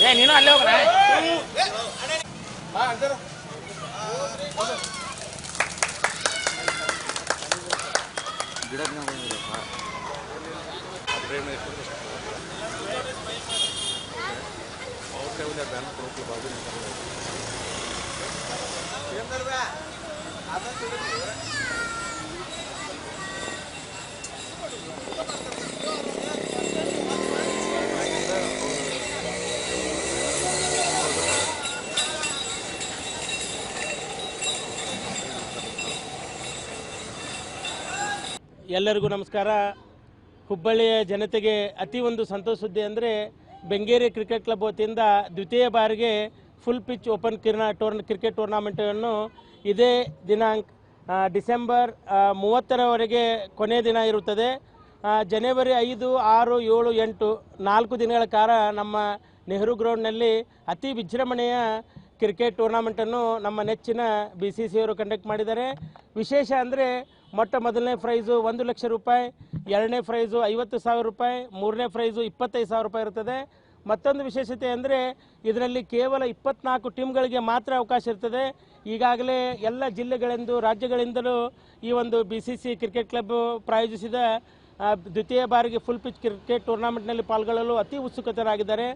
ಏ ನೀನು ಅಲ್ಲೇ ಹೋಗ್ರ ಗಿಡ ಬ್ಯಾನ್ ಕೊಡೋಕೆ ಬಾಜು ನಿಂತ ಎಲ್ಲರಿಗೂ ನಮಸ್ಕಾರ. ಹುಬ್ಬಳ್ಳಿಯ ಜನತೆಗೆ ಅತಿ ಒಂದು ಸಂತೋಷ ಸುದ್ದಿ ಅಂದರೆ ಬೆಂಗೇರಿ ಕ್ರಿಕೆಟ್ ಕ್ಲಬ್ ವತಿಯಿಂದ ದ್ವಿತೀಯ ಬಾರಿಗೆ ಫುಲ್ ಪಿಚ್ ಓಪನ್ ಕಿರ್ನಾ ಟೂರ್ನ ಕ್ರಿಕೆಟ್ ಟೂರ್ನಾಮೆಂಟನ್ನು ಇದೇ ದಿನಾಂಕ ಡಿಸೆಂಬರ್ ಮೂವತ್ತರವರೆಗೆ ಕೊನೆಯ ದಿನ ಇರುತ್ತದೆ. ಜನವರಿ ಐದು, ಆರು, ಏಳು, ಎಂಟು, ನಾಲ್ಕು ದಿನಗಳ ಕಾಲ ನಮ್ಮ ನೆಹರು ಗ್ರೌಂಡ್ನಲ್ಲಿ ಅತಿ ವಿಜೃಂಭಣೆಯ ಕ್ರಿಕೆಟ್ ಟೂರ್ನಾಮೆಂಟನ್ನು ನಮ್ಮ ನೆಚ್ಚಿನ ಬಿ ಸಿ ಸಿ ಅವರು ಕಂಡಕ್ಟ್ ಮಾಡಿದ್ದಾರೆ. ವಿಶೇಷ ಅಂದರೆ ಮೊಟ್ಟ ಮೊದಲನೇ ಪ್ರೈಸು ಒಂದು ಲಕ್ಷ ರೂಪಾಯಿ, ಎರಡನೇ ಪ್ರೈಸು ಐವತ್ತು ಸಾವಿರ ರೂಪಾಯಿ, ಮೂರನೇ ಪ್ರೈಸು ಇಪ್ಪತ್ತೈದು ಸಾವಿರ ರೂಪಾಯಿ ಇರ್ತದೆ ಮತ್ತೊಂದು ವಿಶೇಷತೆ ಅಂದರೆ ಇದರಲ್ಲಿ ಕೇವಲ ಇಪ್ಪತ್ನಾಲ್ಕು ಟೀಮ್ಗಳಿಗೆ ಮಾತ್ರ ಅವಕಾಶ ಇರ್ತದೆ. ಈಗಾಗಲೇ ಎಲ್ಲ ಜಿಲ್ಲೆಗಳೆಂದು ರಾಜ್ಯಗಳಿಂದಲೂ ಈ ಒಂದು B C C cricket club ಪ್ರಾಯೋಜಿಸಿದ ದ್ವಿತೀಯ ಬಾರಿಗೆ ಫುಲ್ ಪಿಚ್ ಕ್ರಿಕೆಟ್ ಟೂರ್ನಾಮೆಂಟ್ನಲ್ಲಿ ಪಾಲ್ಗೊಳ್ಳಲು ಅತಿ ಉತ್ಸುಕತರಾಗಿದ್ದಾರೆ